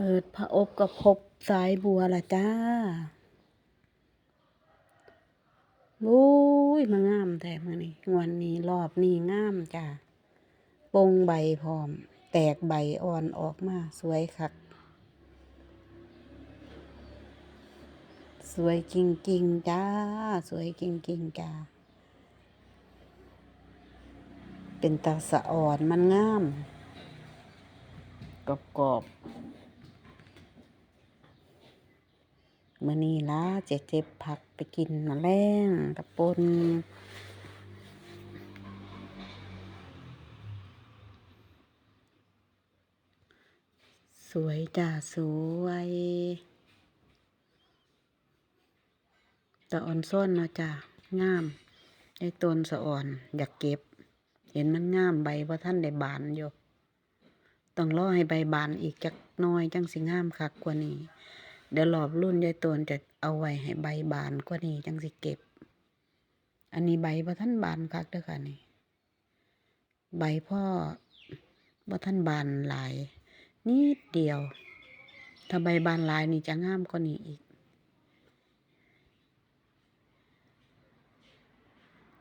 เปิดพระอบกับพบสายบัวละจ้าโอ้ยมางามแต่มื่อนี้งวันนี้รอบนี้งามจ้าปงใบพร้อม แตกใบอ่อนออกมา สวยคัก สวยจริงๆจ้า สวยจริงๆจ้า เป็นตาสะอ่อนมันงามกรอบกรอบๆ มื่อนี้ละเจ็บเจ็บผักไปกินมาแรงกับปนสวยจ้าสวยตะอ่อนส้นเนาะจ้างามได้ต้นสะอ่อน อยากเก็บ เห็นมันงามใบว่าท่านได้บานอยู่ต้องรอให้ใบบานอีกจักน้อยจังสิงามคักกว่านี้ เดี๋ยวรอบรุ่นยายตนจะเอาไว้ให้ใบบานกว่านี้จังสิเก็บ อันนี้ใบว่ท่านบานคักเด้อค่ะนี่ ใบพ่อว่ท่านบานหลายนิดเดียว ถ้าใบบานหลายนี่จะงามกว่านี้อีก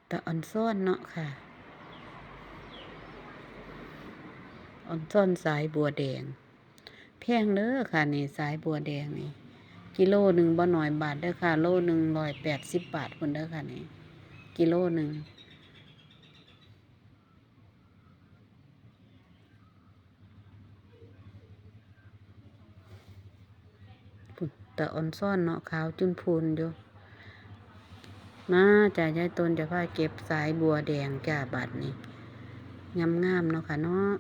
แต่อ่อนซ่อนเนาะค่ะอ่อนซ่อนสายบัวแดง พงเด้อค่ะนี่สายบัวแดงนี่กิโลหนึ่งบ่หน่อยบาทเด้อค่ะ โลหนึ่งร้อยแปดสิบบาทคนเด้อค่ะนี่กิโลหนึ่งแต่อ่อนซ่อนเนาะขาวจุนพูนอยู่มาจ่ายายตนจะพาเก็บสายบัวแดงจ้าบัดนี่งามๆเนาะค่ะเนาะ